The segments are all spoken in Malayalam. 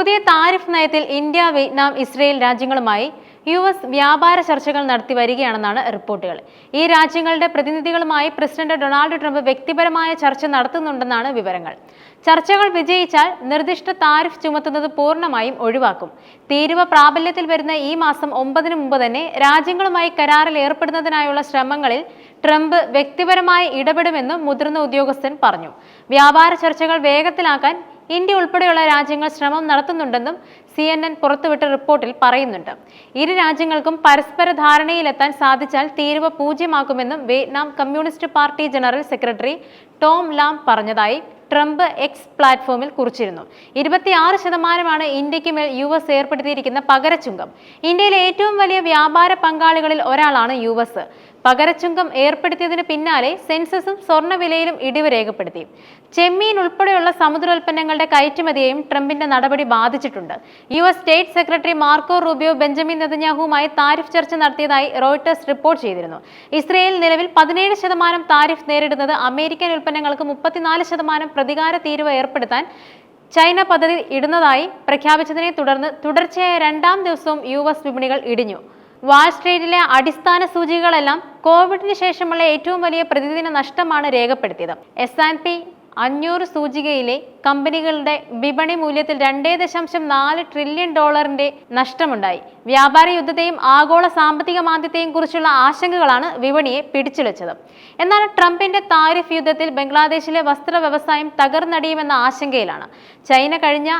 പുതിയ താരിഫ് നയത്തിൽ ഇന്ത്യ വിയറ്റ്നാം ഇസ്രയേൽ രാജ്യങ്ങളുമായി യു എസ് വ്യാപാര ചർച്ചകൾ നടത്തി വരികയാണെന്നാണ് റിപ്പോർട്ടുകൾ. ഈ രാജ്യങ്ങളുടെ പ്രതിനിധികളുമായി പ്രസിഡന്റ് ഡൊണാൾഡ് ട്രംപ് വ്യക്തിപരമായ ചർച്ച നടത്തുന്നുണ്ടെന്നാണ് വിവരങ്ങൾ. ചർച്ചകൾ വിജയിച്ചാൽ നിർദ്ദിഷ്ട താരിഫ് ചുമത്തുന്നത് പൂർണമായും ഒഴിവാക്കും. തീരുവ പ്രാബല്യത്തിൽ വരുന്ന ഈ മാസം ഒമ്പതിനു മുമ്പ് തന്നെ രാജ്യങ്ങളുമായി കരാറിൽ ഏർപ്പെടുന്നതിനായുള്ള ശ്രമങ്ങളിൽ ട്രംപ് വ്യക്തിപരമായി ഇടപെടുമെന്നും മുതിർന്ന ഉദ്യോഗസ്ഥൻ പറഞ്ഞു. വ്യാപാര ചർച്ചകൾ വേഗത്തിലാക്കാൻ ഇന്ത്യ ഉൾപ്പെടെയുള്ള രാജ്യങ്ങൾ ശ്രമം നടത്തുന്നുണ്ടെന്നും സി എൻ എൻ പുറത്തുവിട്ട റിപ്പോർട്ടിൽ പറയുന്നുണ്ട്. ഇരു രാജ്യങ്ങൾക്കും പരസ്പര ധാരണയിലെത്താൻ സാധിച്ചാൽ തീരുവ പൂജ്യമാക്കുമെന്നും Vietnam communist party general secretary To Lam പറഞ്ഞതായി ട്രംപ് എക്സ് പ്ലാറ്റ്ഫോമിൽ കുറിച്ചിരുന്നു. ഇരുപത്തിയാറ് ശതമാനമാണ് ഇന്ത്യയ്ക്ക് മേൽ യു എസ് ഏർപ്പെടുത്തിയിരിക്കുന്ന പകരച്ചുങ്കം. ഇന്ത്യയിലെ ഏറ്റവും വലിയ വ്യാപാര പങ്കാളികളിൽ ഒരാളാണ് യു എസ്. പകരച്ചുങ്കം ഏർപ്പെടുത്തിയതിന് പിന്നാലെ സെൻസസും സ്വർണവിലയിലും ഇടിവ് രേഖപ്പെടുത്തി. ചെമ്മീൻ ഉൾപ്പെടെയുള്ള സമുദ്രോൽപ്പന്നങ്ങളുടെ കയറ്റുമതിയെയും ട്രംപിന്റെ നടപടി ബാധിച്ചിട്ടുണ്ട്. U S state secretary Marco Rubio Benjamin നെതന്യാഹുവുമായി tariff ചർച്ച നടത്തിയതായി റോയിട്ടേഴ്സ് റിപ്പോർട്ട് ചെയ്തിരുന്നു. ഇസ്രയേൽ നിലവിൽ പതിനേഴ് ശതമാനം താരിഫ് നേരിടുന്നത് അമേരിക്കൻ ഉൽപ്പന്നങ്ങൾക്ക് മുപ്പത്തിനാല് ശതമാനം പ്രതികാര തീരുവ ഏർപ്പെടുത്താൻ ചൈന പദ്ധതി ഇടുന്നതായി പ്രഖ്യാപിച്ചതിനെ തുടർന്ന് തുടർച്ചയായ രണ്ടാം ദിവസവും യു എസ് വിപണികൾ ഇടിഞ്ഞു. വാൾസ്ട്രീറ്റിലെ അടിസ്ഥാന സൂചികകളെല്ലാം കോവിഡിന് ശേഷമുള്ള ഏറ്റവും വലിയ പ്രതിദിന നഷ്ടമാണ് രേഖപ്പെടുത്തിയത്. എസ് ആൻഡ് പി അഞ്ഞൂറ് സൂചികയിലെ കമ്പനികളുടെ വിപണി മൂല്യത്തിൽ രണ്ടേ ദശാംശം നാല് ട്രില്യൺ ഡോളറിന്റെ നഷ്ടമുണ്ടായി. വ്യാപാര യുദ്ധത്തെയും ആഗോള സാമ്പത്തിക മാന്ദ്യത്തെയും കുറിച്ചുള്ള ആശങ്കകളാണ് വിപണിയെ പിടിച്ചുലച്ചത്. എന്നാൽ ട്രംപിന്റെ താരിഫ് യുദ്ധത്തിൽ ബംഗ്ലാദേശിലെ വസ്ത്ര വ്യവസായം തകർന്നടിയുമെന്ന ആശങ്കയിലാണ്. ചൈന കഴിഞ്ഞ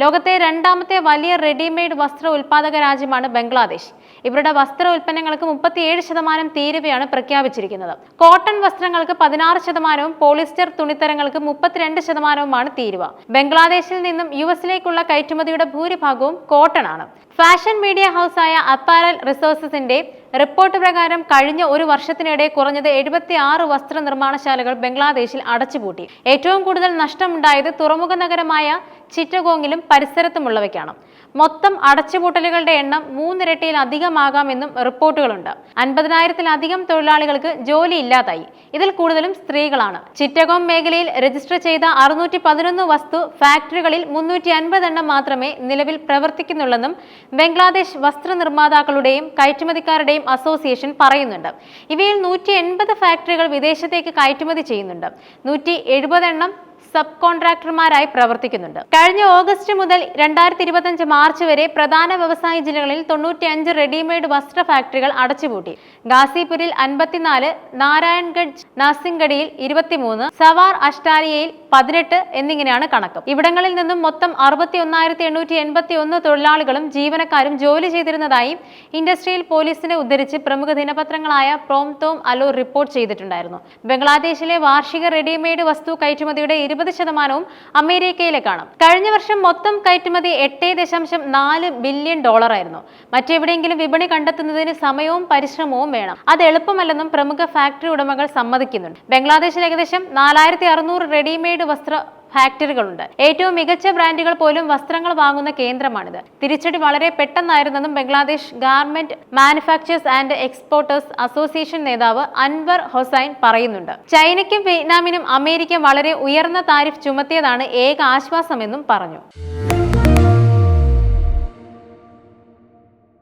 ലോകത്തെ രണ്ടാമത്തെ വലിയ റെഡിമെയ്ഡ് വസ്ത്ര ഉൽപാദക രാജ്യമാണ് ബംഗ്ലാദേശ്. ഇവരുടെ വസ്ത്ര ഉൽപ്പന്നങ്ങൾക്ക് മുപ്പത്തിയേഴ് ശതമാനം തീരുവയാണ് പ്രഖ്യാപിച്ചിരിക്കുന്നത്. കോട്ടൺ വസ്ത്രങ്ങൾക്ക് പതിനാറ് ശതമാനവും പോളിസ്റ്റർ തുണിത്തരങ്ങൾക്ക് മുപ്പത്തിരണ്ട് ശതമാനവുമാണ് തീരുവ. ബംഗ്ലാദേശിൽ നിന്നും യു എസിലേക്കുള്ള കയറ്റുമതിയുടെ ഭൂരിഭാഗവും കോട്ടൺ ആണ്. ഫാഷൻ മീഡിയ ഹൗസായ അപ്പാരൽ റിസോഴ്സസിന്റെ റിപ്പോർട്ട് പ്രകാരം കഴിഞ്ഞ ഒരു വർഷത്തിനിടെ കുറഞ്ഞത് എഴുപത്തി ആറ് വസ്ത്ര നിർമ്മാണശാലകൾ ബംഗ്ലാദേശിൽ അടച്ചുപൂട്ടി. ഏറ്റവും കൂടുതൽ നഷ്ടമുണ്ടായത് തുറമുഖ നഗരമായ ചിറ്റഗോങ്ങിലും പരിസരത്തുമുള്ളവയ്ക്കാണ്. മൊത്തം അടച്ചുപൂട്ടലുകളുടെ എണ്ണം മൂന്നിരട്ടിയിലധികമാകാമെന്നും റിപ്പോർട്ടുകളുണ്ട്. അൻപതിനായിരത്തിലധികം തൊഴിലാളികൾക്ക് ജോലി ഇല്ലാതായി ഇതിൽ കൂടുതലും സ്ത്രീകളാണ്. ചിറ്റഗോം മേഖലയിൽ രജിസ്റ്റർ ചെയ്ത അറുന്നൂറ്റി പതിനൊന്ന് വസ്തു ഫാക്ടറികളിൽ മുന്നൂറ്റി അൻപത് എണ്ണം മാത്രമേ നിലവിൽ പ്രവർത്തിക്കുന്നുള്ളെന്നും ബംഗ്ലാദേശ് വസ്ത്രനിർമ്മാതാക്കളുടെയും കയറ്റുമതിക്കാരുടെയും അസോസിയേഷൻ പറയുന്നുണ്ട്. ഇവയിൽ നൂറ്റി ഫാക്ടറികൾ വിദേശത്തേക്ക് കയറ്റുമതി ചെയ്യുന്നുണ്ട്. നൂറ്റി എഴുപത് എണ്ണം സബ് കോൺട്രാക്ടർമാരായി പ്രവർത്തിക്കുന്നുണ്ട്. കഴിഞ്ഞ ഓഗസ്റ്റ് മുതൽ രണ്ടായിരത്തി ഇരുപത്തഞ്ച് മാർച്ച് വരെ പ്രധാന വ്യവസായ ജില്ലകളിൽ തൊണ്ണൂറ്റിയഞ്ച് റെഡിമെയ്ഡ് വസ്ത്ര ഫാക്ടറികൾ അടച്ചുപൂട്ടി. ഗാസിപൂരിൽ അൻപത്തിനാല് നാരായൺഗഡ് നാസിംഗഡിയിൽ ഇരുപത്തിമൂന്ന് സവാർ അഷ്ടാലിയയിൽ പതിനെട്ട് എന്നിങ്ങനെയാണ് കണക്ക്. ഇവിടങ്ങളിൽ നിന്നും മൊത്തം അറുപത്തി ഒന്നായിരത്തി എണ്ണൂറ്റി എൺപത്തി ഒന്ന് തൊഴിലാളികളും ജീവനക്കാരും ജോലി ചെയ്തിരുന്നതായി ഇൻഡസ്ട്രിയൽ പോലീസിനെ ഉദ്ധരിച്ച് പ്രമുഖ ദിനപത്രങ്ങളായ പ്രോംതോം അലോ റിപ്പോർട്ട് ചെയ്തിട്ടുണ്ടായിരുന്നു. ബംഗ്ലാദേശിലെ വാർഷിക റെഡിമെയ്ഡ് വസ്തു കയറ്റുമതിയുടെ ഇരുപത് ശതമാനവും അമേരിക്കയിലേക്കാണ് കഴിഞ്ഞ വർഷം മൊത്തം കയറ്റുമതി എട്ട് ദശാംശം നാല് ബില്യൺ ഡോളറായിരുന്നു. മറ്റെവിടെയെങ്കിലും വിപണി കണ്ടെത്തുന്നതിന് സമയവും പരിശ്രമവും വേണം. അത് എളുപ്പമല്ലെന്നും പ്രമുഖ ഫാക്ടറി ഉടമകൾ സമ്മതിക്കുന്നുണ്ട്. ബംഗ്ലാദേശിൽ ഏകദേശം നാലായിരത്തി അറുന്നൂറ് റെഡിമെയ്ഡ് വസ്ത്ര ഫാക്ടറികളുണ്ട്. ഏറ്റവും മികച്ച ബ്രാൻഡുകൾ പോലും വസ്ത്രങ്ങൾ വാങ്ങുന്ന കേന്ദ്രമാണിത്. തിരിച്ചടി വളരെ പെട്ടെന്നായിരുന്നെന്നും Bangladesh garment manufacturers and exporters association നേതാവ് അൻവർ ഹൊസൈൻ പറയുന്നുണ്ട്. ചൈനയ്ക്കും വിയറ്റ്നാമിനും അമേരിക്ക വളരെ ഉയർന്ന താരിഫ് ചുമത്തിയതാണ് ഏക ആശ്വാസമെന്നും പറഞ്ഞു.